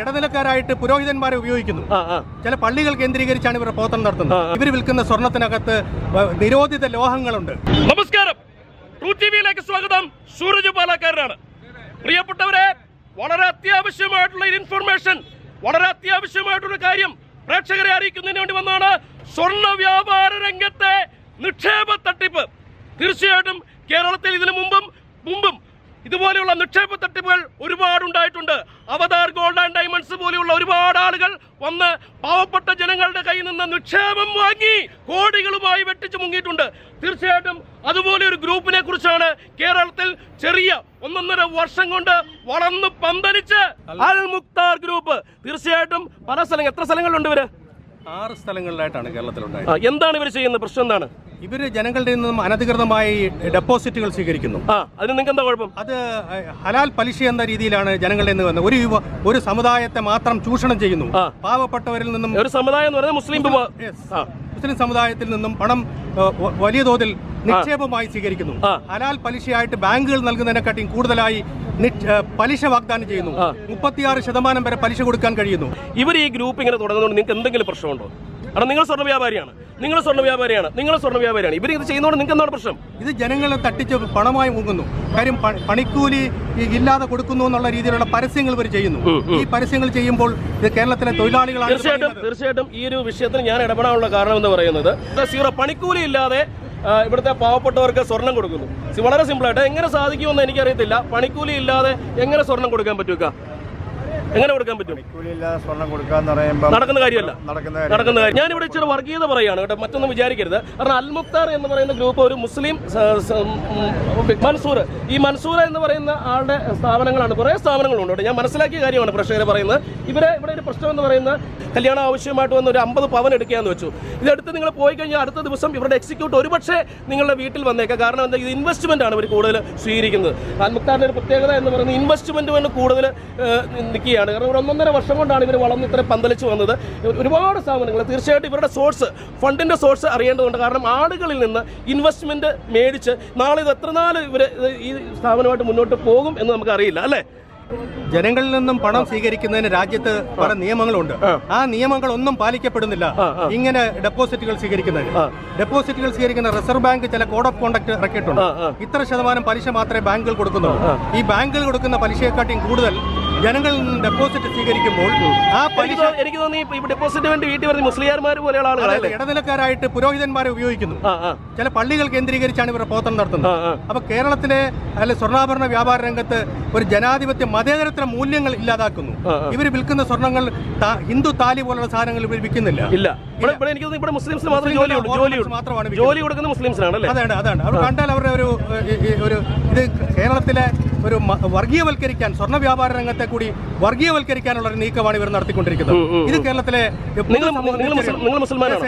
ഇടനിലക്കാരായിട്ട് പുരോഹിതന്മാരെ ഉപയോഗിക്കുന്നു. ചില പള്ളികൾ കേന്ദ്രീകരിച്ചാണ് ഇവർ പ്രവർത്തനം നടത്തുന്നത്. ഇവർ വിൽക്കുന്ന സ്വർണത്തിനകത്ത് നിരോധിത ലോഹങ്ങളുണ്ട്. നമസ്കാരം. സ്വാഗതം. സൂരജ് പാലക്കാരനാണ്. പ്രിയപ്പെട്ടവരെ വളരെ അത്യാവശ്യമായിട്ടുള്ള ഒരു ഇൻഫർമേഷൻ വളരെ അത്യാവശ്യമായിട്ടുള്ള കാര്യം പ്രേക്ഷകരെ അറിയിക്കുന്നതിന് വേണ്ടി വന്നാണ് സ്വർണ വ്യാപാര രംഗത്തെ നിക്ഷേപ തട്ടിപ്പ്. തീർച്ചയായിട്ടും കേരളത്തിൽ ഇതിനു മുമ്പും മുമ്പും ഇതുപോലെയുള്ള നിക്ഷേപ തട്ടിപ്പുകൾ ഒരുപാട് ഉണ്ടായിട്ടുണ്ട് അവതാർ ഗോൾഡ് ആൻഡ് ഡയമണ്ട്സ് പോലെയുള്ള ഒരുപാട് ആളുകൾ വന്ന് പാവപ്പെട്ട ജനങ്ങളുടെ കയ്യിൽ നിന്ന് നിക്ഷേപം വാങ്ങി കോടികളുമായി വെട്ടിച്ചു മുങ്ങിയിട്ടുണ്ട്. തീർച്ചയായിട്ടും അതുപോലെ ഒരു ഗ്രൂപ്പിനെ കുറിച്ചാണ് കേരളത്തിൽ ചെറിയ ഒന്നൊന്നര വർഷം കൊണ്ട് വളർന്നു പന്തലിച്ച് അൽ മുക്താർ ഗ്രൂപ്പ്. തീർച്ചയായിട്ടും പല സ്ഥലങ്ങൾ എത്ര സ്ഥലങ്ങളുണ്ട് ഇവർ? ആറ് സ്ഥലങ്ങളിലായിട്ടാണ് കേരളത്തിലുണ്ടായത്. എന്താണ് ഇവർ ചെയ്യുന്നത് പ്രശ്നം എന്താണ്? ഇവർ ജനങ്ങളുടെ നിന്നും അനധികൃതമായി ഡെപ്പോസിറ്റുകൾ സ്വീകരിക്കുന്നു. ആ അതിന് നിങ്ങൾക്ക് എന്താ കുഴപ്പം? അത് ഹലാൽ പലിശ എന്ന രീതിയിലാണ് ജനങ്ങളുടെ നിന്ന് വന്നത് ഒരു യുവ ഒരു സമുദായത്തെ മാത്രം ചൂഷണം ചെയ്യുന്നു. പാവപ്പെട്ടവരിൽ നിന്നും ഒരു സമുദായം എന്ന് പറയുന്നത് മുസ്ലിം മുസ്ലിം സമുദായത്തിൽ നിന്നും പണം വലിയ തോതിൽ നിക്ഷേപമായി സ്വീകരിക്കുന്നു. ഹലാൽ പലിശയായിട്ട് ബാങ്കുകൾ നൽകുന്നതിനെക്കാട്ടിയും കൂടുതലായി പലിശ വാഗ്ദാനം ചെയ്യുന്നു. മുപ്പത്തിയാറ് ശതമാനം വരെ പലിശ കൊടുക്കാൻ കഴിയുന്നു. ഇവർ ഈ ഗ്രൂപ്പ് ഇങ്ങനെ തുടങ്ങുന്നതുകൊണ്ട് നിങ്ങൾക്ക് എന്തെങ്കിലും പ്രശ്നമുണ്ടോ? കാരണം നിങ്ങൾ സ്വർണ വ്യാപാരിയാണ്. നിങ്ങൾ സ്വർണ വ്യാപാരിയാണ്. നിങ്ങൾ സ്വർണ വ്യാപാരിയാണ്. ഇവർ ഇത് ചെയ്യുന്നതുകൊണ്ട് നിങ്ങൾക്ക് എന്താണ് പ്രശ്നം? ഇത് ജനങ്ങളെ തട്ടിച്ച് പണമായി മുങ്ങുന്നു. കാര്യം പണിക്കൂലി ഇല്ലാതെ കൊടുക്കുന്നു എന്നുള്ള രീതിയിലുള്ള പരസ്യങ്ങൾ ഇവർ ചെയ്യുന്നു. ഈ പരസ്യങ്ങൾ ചെയ്യുമ്പോൾ ഇത് കേരളത്തിലെ തൊഴിലാളികളാണ് തീർച്ചയായിട്ടും തീർച്ചയായിട്ടും ഈ ഒരു വിഷയത്തിൽ ഞാൻ ഇടപെടാനുള്ള കാരണം എന്ന് പറയുന്നത് സീറോ പണിക്കൂലി ഇല്ലാതെ ഇവിടുത്തെ പാവപ്പെട്ടവർക്ക് സ്വർണം കൊടുക്കുന്നു. വളരെ സിമ്പിൾ ആയിട്ട് എങ്ങനെ സാധിക്കുമെന്ന് എനിക്കറിയത്തില്ല. പണിക്കൂലി ഇല്ലാതെ എങ്ങനെ സ്വർണം കൊടുക്കാൻ പറ്റുക എങ്ങനെ കൊടുക്കാൻ പറ്റും? സ്വർണം കൊടുക്കാന്ന് പറയുമ്പോൾ നടക്കുന്ന കാര്യമല്ല. നടക്കുന്ന കാര്യം നടക്കുന്ന ഇവിടെ ഞാനിവിടെ ഇച്ചിരി വർഗീയത പറയാണ് കേട്ടോ മറ്റൊന്നും വിചാരിക്കരുത്. കാരണം അൽമുക്താർ എന്ന് പറയുന്ന ഗ്രൂപ്പ് ഒരു മുസ്ലിം മൻസൂർ. ഈ മൻസൂർ എന്ന് പറയുന്ന ആളുടെ സ്ഥാപനങ്ങളാണ്. കുറേ സ്ഥാപനങ്ങളുണ്ട് കേട്ടോ. ഞാൻ മനസ്സിലാക്കിയ കാര്യമാണ് പ്രേക്ഷകരെ പറയുന്നത്. ഇവരെ ഇവിടെ ഒരു പ്രശ്നം എന്ന് പറയുന്ന കല്യാണം ആവശ്യമായിട്ട് വന്ന ഒരു അമ്പത് പവൻ എടുക്കുകയെന്ന് വെച്ചു. ഇതെടുത്ത് നിങ്ങൾ പോയി കഴിഞ്ഞാൽ അടുത്ത ദിവസം ഇവരുടെ എക്സിക്യൂട്ട് ഒരുപക്ഷെ നിങ്ങളുടെ വീട്ടിൽ വന്നേക്കാം. കാരണം എന്താ? ഇത് ഇൻവെസ്റ്റ്മെന്റ് ആണ് ഇവർ കൂടുതൽ സ്വീകരിക്കുന്നത്. അൽമുക്താറിന്റെ ഒരു പ്രത്യേകത എന്ന് പറയുന്നത് ഇൻവെസ്റ്റ്മെന്റ് കൊണ്ട് കൂടുതൽ നിൽക്കുകയാണ്. കാരണം ഒരു ഒന്നൊന്നര വർഷം കൊണ്ടാണ് ഇവർ വളർന്ന് ഇത്ര പന്തലിച്ച് വന്നത്. ഒരുപാട് സ്ഥാപനങ്ങൾ തീർച്ചയായിട്ടും ഇവരുടെ സോഴ്സ് ഫണ്ടിന്റെ സോഴ്സ് അറിയേണ്ടതുണ്ട്. കാരണം ആളുകളിൽ നിന്ന് ഇൻവെസ്റ്റ്മെന്റ് മേടിച്ച് നാളെ ഇത് എത്ര നാൾ ഇവർ ഈ സ്ഥാപനമായിട്ട് മുന്നോട്ട് പോകും എന്ന് നമുക്കറിയില്ല അല്ലേ? ജനങ്ങളിൽ നിന്നും പണം സ്വീകരിക്കുന്നതിന് രാജ്യത്ത് പല നിയമങ്ങളുണ്ട്. ആ. നിയമങ്ങൾ നിയമങ്ങളൊന്നും പാലിക്കപ്പെടുന്നില്ല. ഇങ്ങനെ ഡെപ്പോസിറ്റുകൾ സ്വീകരിക്കുന്നതിന്. ഡെപ്പോസിറ്റുകൾ സ്വീകരിക്കുന്ന റിസർവ് ബാങ്ക് ചില കോഡ് ഓഫ് കോണ്ടക്ട് ഇറക്കിയിട്ടുണ്ട്. ഇത്ര ശതമാനം പലിശ മാത്രമേ ബാങ്കുകൾ കൊടുക്കുന്നുള്ളൂ. ഈ ബാങ്കുകൾ കൊടുക്കുന്ന പലിശയെക്കാട്ടിയും കൂടുതൽ ജനങ്ങളിൽ നിന്ന് ഡെപ്പോസിറ്റ് സ്വീകരിക്കുമ്പോൾ ആ പലിശ എനിക്ക് തോന്നി ഡെപ്പോസിറ്റ് വേണ്ടി വീട്ടിൽ വരുന്ന മുസ്ലിയാർമാർ പോലെയുള്ള ആളുകൾ ഇടനിലക്കാരായിട്ട് പുരോഹിതന്മാരെ ഉപയോഗിക്കുന്നു. ചില പള്ളികൾ കേന്ദ്രീകരിച്ചാണ് ഇവരുടെ പ്രവർത്തനം നടത്തുന്നത്. അപ്പൊ കേരളത്തിലെ അല്ലെ സ്വർണാഭരണ വ്യാപാര രംഗത്ത് ഒരു ജനാധിപത്യ മതേതരത്തിലെ മൂല്യങ്ങൾ ഇല്ലാതാക്കുന്നു. ഇവർ വിൽക്കുന്ന സ്വർണങ്ങൾ ഹിന്ദു താലി പോലുള്ള സാധനങ്ങൾ ഇവർ വിൽക്കുന്നില്ല. ഇല്ല. ഇവിടെ എനിക്ക് ഇവിടെ മുസ്ലിംസിന് മാത്രം മാത്രമാണ് ജോലി കൊടുക്കുന്ന മുസ്ലിംസിനാണ് അതാണ് അതാണ്. അവർ കണ്ടാൽ അവരുടെ ഒരു ഒരു ഇത് കേരളത്തിലെ ഒരു വർഗീയവൽക്കരിക്കാൻ സ്വർണ വ്യാപാര രംഗത്തെ കൂടി വർഗീയവൽക്കരിക്കാനുള്ള ഒരു നീക്കമാണ് ഇവർ നടത്തിക്കൊണ്ടിരിക്കുന്നത്. ഇത് കേരളത്തിലെ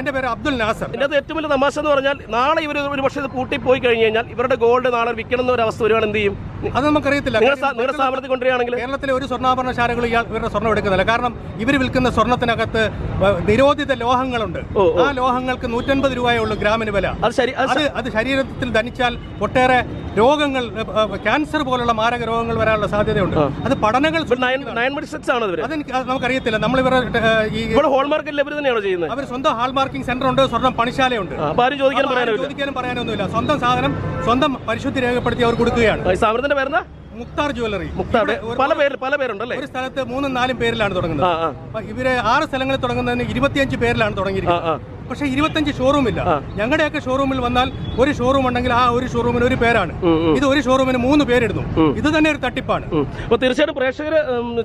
എന്റെ പേര് അബ്ദുൽ നാസർ. ഇതിന്റെ ഏറ്റവും വലിയ തമാശ എന്ന് പറഞ്ഞാൽ നാളെ ഇവർ ഒരു പക്ഷേ ഇത് പൂട്ടി പോയി കഴിഞ്ഞ് കഴിഞ്ഞാൽ ഇവരുടെ ഗോൾഡ് നാളെ വിൽക്കണമെന്ന ഒരു അവസ്ഥ വരുവാണ് എന്ത് ചെയ്യും? അത് നമുക്കറിയത്തില്ല. നിങ്ങളുടെ സ്ഥാപനത്തിൽ കൊണ്ടുവരികയാണെങ്കിൽ? കേരളത്തിലെ ഒരു സ്വർണാഭരണശാലകൾ ഇയാൾ ഇവരുടെ സ്വർണം എടുക്കുന്നില്ല. കാരണം ഇവർ വിൽക്കുന്ന സ്വർണത്തിനകത്ത് നിരോധിത ലോഹങ്ങളുണ്ട്. ആ ലോഹങ്ങൾക്ക് നൂറ്റൻപത് രൂപയേ ഉള്ളൂ ഗ്രാമിന് വില. അത് അത് ശരീരത്തിൽ ധനിച്ചാൽ ഒട്ടേറെ രോഗങ്ങൾ ക്യാൻസർ പോലുള്ള മാരക രോഗങ്ങൾ വരാനുള്ള സാധ്യതയുണ്ട്. അത് പഠനങ്ങൾ നമുക്കറിയത്തില്ല. നമ്മൾ ഇവരുടെ ഈ ഹോൾമാർക്ക് തന്നെയാണോ ചെയ്യുന്നത്? അവർ സ്വന്തം ഹാൾമാർക്കിംഗ് സെന്റർ ഉണ്ട് സ്വർണം പണിശാലയുണ്ട് ചോദിക്കാനും പറയാനൊന്നുമില്ല. സ്വന്തം സാധനം സ്വന്തം പരിശുദ്ധി രേഖപ്പെടുത്തി അവർ കൊടുക്കുകയാണ്. സ്ഥാപനത്തിന്റെ മുക്താർ ജ്വല്ലറി. മുക്താർ. ഒരു- പല പേര് പല പേരുണ്ടല്ലേ ഒരു സ്ഥലത്ത് മൂന്നും നാലും പേരിലാണ് തുടങ്ങുന്നത്. ഇവർ ആറ് സ്ഥലങ്ങളിൽ തുടങ്ങുന്നതിന് ഇരുപത്തിയഞ്ച് പേരിലാണ് തുടങ്ങിയിരിക്കുന്നത്. പക്ഷെ ഇരുപത്തഞ്ച് ഷോറൂം ഇല്ല. ഞങ്ങളുടെയൊക്കെ ഷോറൂമിൽ വന്നാൽ ഒരു ഷോറൂം ഉണ്ടെങ്കിൽ ആ ഒരു ഷോറൂമിന് ഒരു പേരാണ്. ഇത് ഒരു ഷോറൂമിന് മൂന്ന് പേരിടുന്നു. ഇത് തന്നെ ഒരു തട്ടിപ്പാണ്. അപ്പൊ അപ്പോൾ തീർച്ചയായിട്ടും പ്രേക്ഷകർ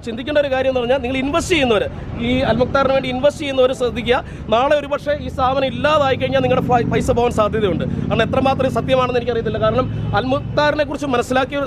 ചിന്തിക്കേണ്ട ഒരു കാര്യം എന്ന് പറഞ്ഞാൽ നിങ്ങൾ ഇൻവെസ്റ്റ് ചെയ്യുന്നവർ ഈ അൽമുക്താറിന് വേണ്ടി ഇൻവെസ്റ്റ് ചെയ്യുന്നവർ ശ്രദ്ധിക്കുക. നാളെ ഒരു പക്ഷേ ഈ സ്ഥാപനം ഇല്ലാതായി കഴിഞ്ഞാൽ നിങ്ങളുടെ പൈസ പോകാൻ സാധ്യതയുണ്ട്. കാരണം എത്രമാത്രം സത്യമാണെന്ന് എനിക്കറിയത്തില്ല. കാരണം അൽമുക്താറിനെ കുറിച്ച് മനസ്സിലാക്കിയ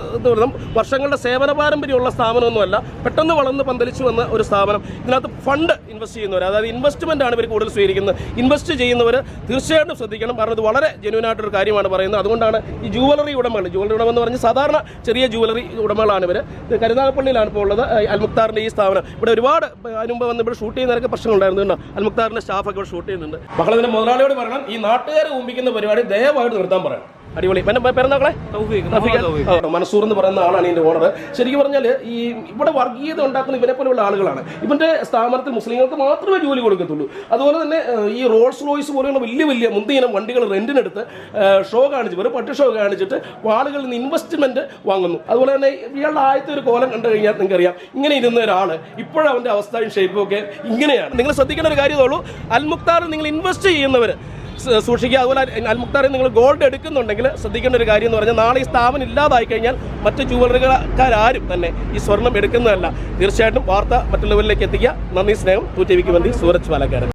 വർഷങ്ങളുടെ സേവന പാരമ്പര്യമുള്ള സ്ഥാപനമൊന്നുമല്ല പെട്ടെന്ന് വളർന്ന് പന്തലിച്ചു വന്ന ഒരു സ്ഥാപനം. ഇതിനകത്ത് ഫണ്ട് ഇൻവെസ്റ്റ് ചെയ്യുന്നവർ അതായത് ഇൻവെസ്റ്റ്മെന്റ് ആണ് ഇവർ കൂടുതൽ സ്വീകരിക്കുന്നത്. ഇൻവെസ്റ്റ് ചെയ്യുന്നവർ തീർച്ചയായിട്ടും ശ്രദ്ധിക്കണം. കാരണം ഇത് വളരെ ജെനുവനായിട്ടൊരു കാര്യമാണ് പറയുന്നത്. അതുകൊണ്ടാണ് ഈ ജുവലറി ഉടമകൾ ജുവലറി ഉടമ എന്ന് പറഞ്ഞാൽ സാധാരണ ചെറിയ ജുവലറി ഉടമകളാണ് ഇവർ കരുനാഗപ്പള്ളിയിലാണ് ഇപ്പോൾ ഉള്ളത്. അൽമുക്താറിന്റെ ഈ സ്ഥാപനം. ഇവിടെ ഒരുപാട് അനുമ്പ് വന്ന് ഇവിടെ ഷൂട്ട് ചെയ്യുന്നവരൊക്കെ പ്രശ്നങ്ങളുണ്ടായിരുന്നു കേട്ടോ. അൽമുക്താറിന്റെ സ്റ്റാഫൊക്കെ ഇവിടെ ഷൂട്ട് ചെയ്യുന്നുണ്ട്. മക്കളതിന്റെ മുതലാളിയോട് പറയണം ഈ നാട്ടുകാരെ ഊമ്പിക്കുന്ന പരിപാടി ദയവായിട്ട് നിർത്താൻ പറയണം. അടിപൊളി. പിന്നെ പേരെന്താക്കളെ മനസൂർ എന്ന് പറയുന്ന ആളാണ് ഇതിന്റെ ഓണർ ശരിക്കും പറഞ്ഞാൽ ഈ ഇവിടെ വർഗീയത ഉണ്ടാക്കുന്ന ഇവരെ പോലെയുള്ള ആളുകളാണ്. ഇവന്റെ സ്ഥാപനത്തിൽ മുസ്ലിങ്ങൾക്ക് മാത്രമേ ജോലി കൊടുക്കത്തുള്ളൂ. അതുപോലെ തന്നെ ഈ റോൾസ് റോയ്സ് പോലെയുള്ള വലിയ വലിയ മുന്തിയിനം വണ്ടികൾ റെന്റിനെടുത്ത് ഷോ കാണിച്ച് വെറും പട്ട് ഷോ കാണിച്ചിട്ട് ആളുകളിൽ നിന്ന് ഇൻവെസ്റ്റ്മെന്റ് വാങ്ങുന്നു. അതുപോലെ തന്നെ ഇയാളുടെ ആദ്യത്തെ ഒരു കോലം കണ്ടു കഴിഞ്ഞാൽ നിങ്ങൾക്ക് അറിയാം ഇങ്ങനെ ഇരുന്ന ഒരാൾ ഇപ്പോഴും അവന്റെ അവസ്ഥയും ഷേപ്പും ഒക്കെ ഇങ്ങനെയാണ്. നിങ്ങൾ ശ്രദ്ധിക്കേണ്ട ഒരു കാര്യമുള്ളൂ അൽമുക്താറിൽ നിങ്ങൾ ഇൻവെസ്റ്റ് ചെയ്യുന്നവർ സൂക്ഷിക്കുക. അതുപോലെ അൽമുക്താറിൽ നിങ്ങൾ ഗോൾഡ് എടുക്കുന്നുണ്ടെങ്കിൽ ശ്രദ്ധിക്കേണ്ട ഒരു കാര്യം എന്ന് പറഞ്ഞാൽ നാളെ ഈ സ്ഥാപനം ഇല്ലാതായി കഴിഞ്ഞാൽ മറ്റ് ജുവലറികൾക്കാരും തന്നെ ഈ സ്വർണം എടുക്കുന്നതല്ല. തീർച്ചയായിട്ടും വാർത്ത മറ്റുള്ളവരിലേക്ക് എത്തിക്കുക. നന്ദി സ്നേഹം. ടു ടി വിക്ക് വേണ്ടി സൂരജ് പാലക്കാരൻ